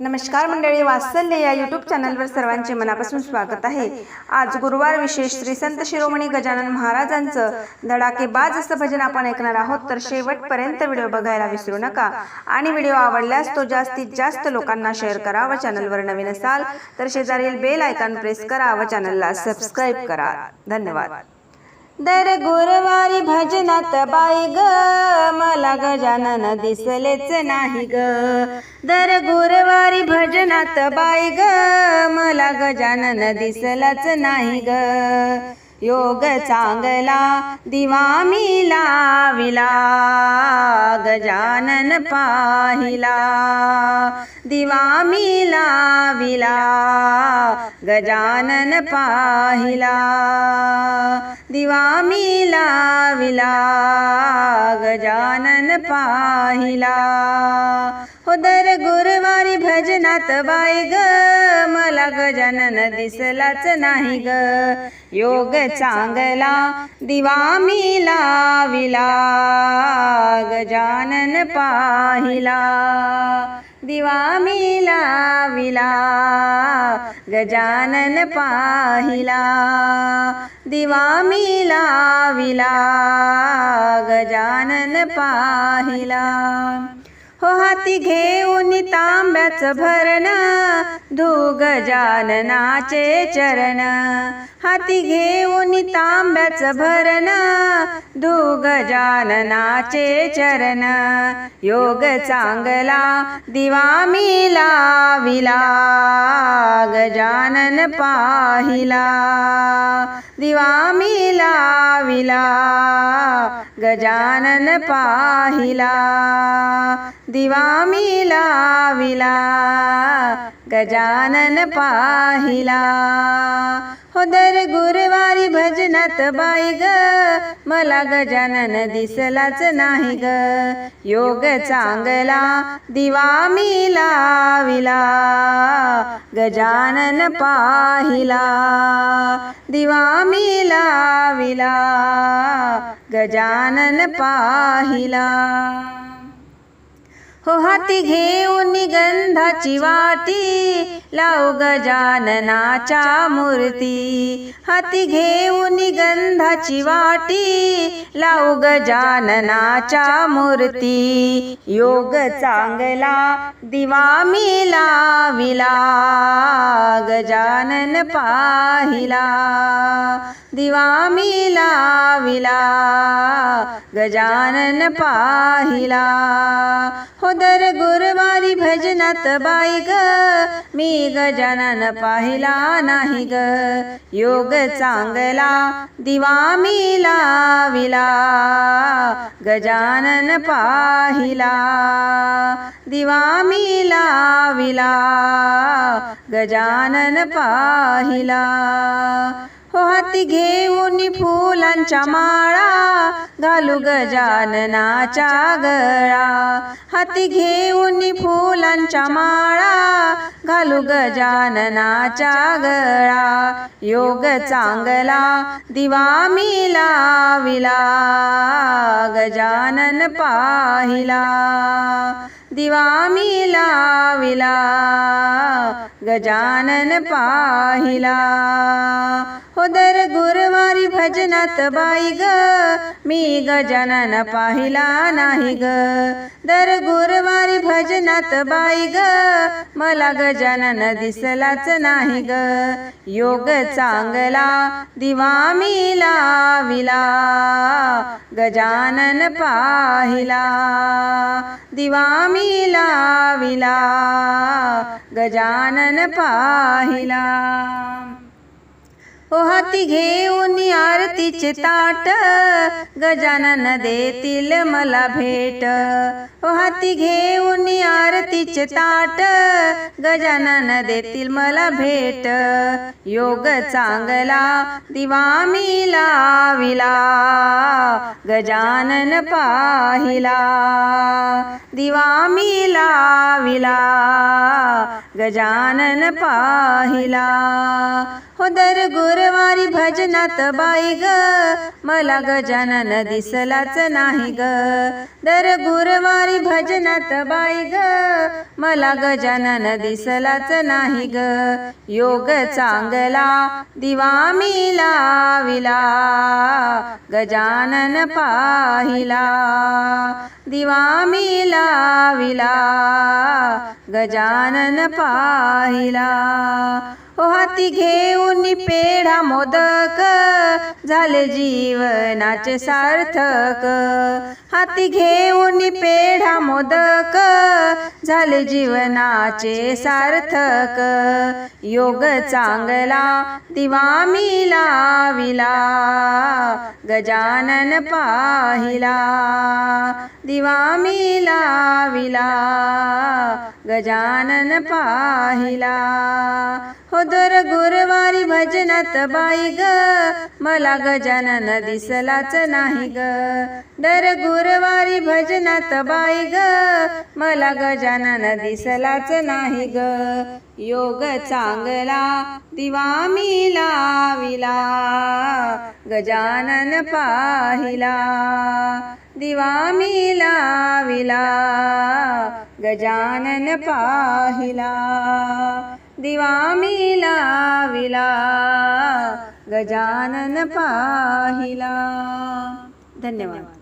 नमस्कार मंडळी वात्सल्य या यूट्यूब चॅनलवर सर्वांचे मनापासून स्वागत आहे. आज गुरुवार विशेष श्री संत शिरोमणी गजानन महाराजांचं धडाकेबाज असं भजन आपण ऐकणार आहोत तर शेवटपर्यंत व्हिडिओ बघायला विसरू नका. आणि व्हिडिओ आवडल्यास तो जास्तीत जास्त लोकांना शेअर करा व चॅनलवर नवीन असाल तर शेजारील बेल आयकॉन प्रेस करा व चॅनलला सबस्क्राईब करा. धन्यवाद. दर गुरुवारी भजनात बाई ग. मला गजानन दिसलेच नाही ग. दर गुरुवारी भजनात बाई ग. मला गजानन दिसलाच नाही ग. योग चांगला दिवा मी लाविला गजानन पाहिला. दिवा मी लाविला गजानन पाहिला. दिवा मी लाविला गजानन पाहिला. हो दर गुरुवारी भजनात बाई ग मला गजानन दिसलाच नाही ग. योग चांगला दिवा मी लाविला गजानन पाहिला. दिवा मी लाविला गजानन पाहिला. दिवा मी लाविला गजानन पाहिला. हो हाती घेऊन तांब्याचं भरण धू गजाननाचे चरण. हाती घेऊन तांब्याचं भरण धू गजाननाचे चरण. योग चांगला दिवा मी लाविला गजानन पाहिला. दिवा मी लाविला गजानन पाहिला. दिवा मी लाविला गजानन पाहिला. हो दर गुरुवारी भजनात बाई ग मला गजानन दिसलाच नाही ग. योग चांगला दिवा मी लाविला गजानन पाहिला. दिवा मी लाविला गजानन पाहिला. हो हाती घेऊन निगंधाची वाटी लाव गजाननाच्या मूर्ती. हाती घेऊन गंधाची वाटी लाव गजाननाच्या मूर्ती. योग चांगला दिवा मी लाविला गजानन पाहिला. दिवा मी लाविला गजानन पाहिला. हो दर गुरुवारी भजनात बाई ग मी गजानन पाहिला नाही ग. योग चांगला दिवा मी लाविला गजानन पाहिला. दिवा मी लाविला गजानन पाहिला. हाती घेऊन फुलांच्या माळा घालू गजाननाच्या गळा. हाती घेऊन फुलांच्या माळा घालू गजाननाच्या गळा. योग चांगला दिवा मी लाविला गजानन पाहिला. दिवा मी लाविला गजानन पाहिला. हो दर गुरुवारी भजनात बाई ग. मी गजानन पाहिला नाही ग. दर गुरुवारी भजनात बाई ग. मला गजानन दिसलाच नाही ग. योग चांगला दिवा मी लाविला. गजानन पाहिला. दिवा मी लाविला. गजानन पाहिला. ओ हाती घेऊन आरतीचे ताट गजानन देतील मला भेट. ओ हाती घेऊन आरतीचे ताट गजानन देतील मला भेट. योग चांगला दिवा मी लाविला. गजानन पाहिला दिवा मी लाविला गजानन पाहिला. हो दर गुरुवारी भजनात बाई ग. मला गजानन दिसलाच नाही ग. दर गुरुवारी भजनात बाई ग. मला गजानन दिसलाच नाही ग. योग चांगला दिवा मी लाविला. गजानन पाहिला. दिवा मी लाविला. गजानन पाहिला. ओ हाती घेऊन पेढा मोदक झाले जीवनाचे सार्थक. हाती घेऊन पेढा मोदक झाले जीवनाचे सार्थक. योग चांगला दिवा मी लाविला गजानन पाहिला. दिवा मी लाविला गजानन पाहिला. हो दर गुरुवारी भजनात बाई ग. मला गजानन दिसलाच नाही ग. दर गुरुवारी भजनात बाई ग. मला गजानन दिसलाच नाही ग. योग चांगला दिवा मी लाविला. गजानन पाहिला. दिवा मी लाविला. गजानन पाहिला दिवा मी लाविला गजानन पाहिला. धन्यवाद.